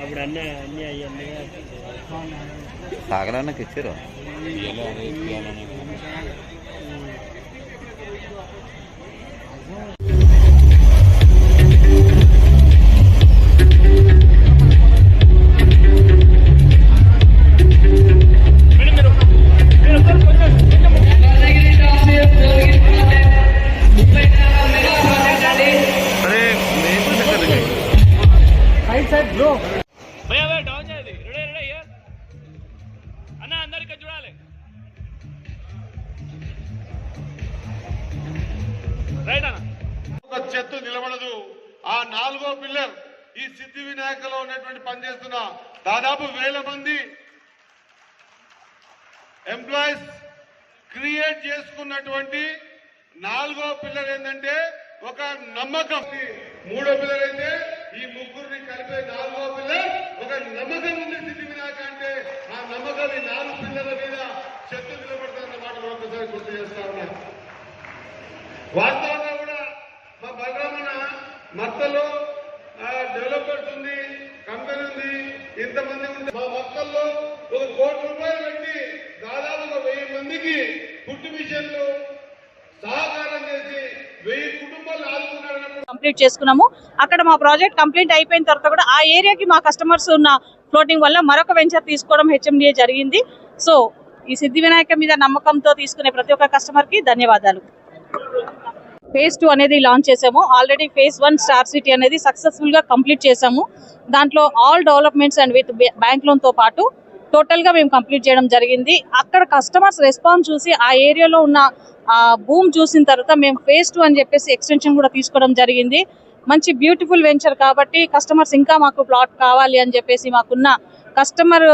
అప్పుడు అన్న అన్నీ అయ్యండి సాగరానికి ఇచ్చారు. అన్న అందరికి చూడాలి. రైట్ అన్న. ఒక చెట్టు నిలబడదు. ఆ నాలుగో పిల్లర్ ఈ సిద్ధి వినాయకలో ఉన్నటువంటి పనిచేస్తున్న దాదాపు వేల మంది ఎంప్లాయీస్ క్రియేట్ చేసుకున్నటువంటి నాలుగో పిల్లర్ ఏంటంటే ఒక నమ్మకం. మూడో పిల్లర్ అయితే ఈ ముగ్గురిని కలిపే నాలుగో పిల్ల ఒక నమ్మకం ఉంది సిద్ధి వినాయక అంటే ఆ నమ్మకం ఈ నాలుగు పిల్లల మీద చెట్టు నిలబడతారన్న మాట ఒకసారి గుర్తు చేస్తా ఉన్నా. వాస్తవంగా కూడా మా బలరామన మత్తలో డెవలపర్స్ ఉంది కంపెనీ ఉంది ఇంతమంది ఉంటే మా మొక్కల్లో ఒక కోటి రూపాయలు పెట్టి దాదాపు ఒక వెయ్యి మందికి పుట్టి మిషన్లు సహకారం చేసి వెయ్యి కంప్లీట్ చేసుకున్నాము. అక్కడ మా ప్రాజెక్ట్ కంప్లీట్ అయిపోయిన తర్వాత కూడా ఆ ఏరియాకి మా కస్టమర్స్ ఉన్న ఫ్లోటింగ్ వల్ల మరొక వెంచర్ తీసుకోవడం హెచ్ఎండిఏ జరిగింది. సో ఈ సిద్ధి వినాయక మీద నమ్మకంతో తీసుకునే ప్రతి ఒక్క కస్టమర్కి ధన్యవాదాలు. ఫేజ్ టూ అనేది లాంచ్ చేసాము. Already phase one star city అనేది సక్సెస్ఫుల్గా కంప్లీట్ చేసాము. దాంట్లో all developments and with bank లోన్తో పాటు టోటల్గా మేము కంప్లీట్ చేయడం జరిగింది. అక్కడ కస్టమర్స్ రెస్పాన్స్ చూసి ఆ ఏరియాలో ఉన్న ఆ భూమ్ చూసిన తర్వాత మేము ఫేస్ టూ అని చెప్పేసి ఎక్స్టెన్షన్ కూడా తీసుకోవడం జరిగింది. మంచి బ్యూటిఫుల్ వెంచర్ కాబట్టి కస్టమర్స్ ఇంకా మాకు ప్లాట్ కావాలి అని చెప్పేసి మాకున్న కస్టమర్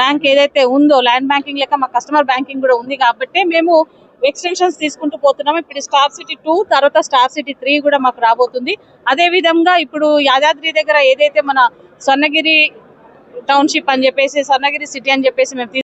బ్యాంక్ ఏదైతే ఉందో ల్యాండ్ బ్యాంకింగ్ లెక్క మా కస్టమర్ బ్యాంకింగ్ కూడా ఉంది కాబట్టి మేము ఎక్స్టెన్షన్స్ తీసుకుంటూ పోతున్నాం ఇప్పుడు స్టార్ సిటీ టూ తర్వాత స్టార్ సిటీ త్రీ కూడా మాకు రాబోతుంది. అదే విధంగా ఇప్పుడు యాదాద్రి దగ్గర ఏదైతే మన స్వర్ణగిరి టౌన్షిప్ అని చెప్పేసి స్వర్ణగిరి సిటీ అని చెప్పేసి మేము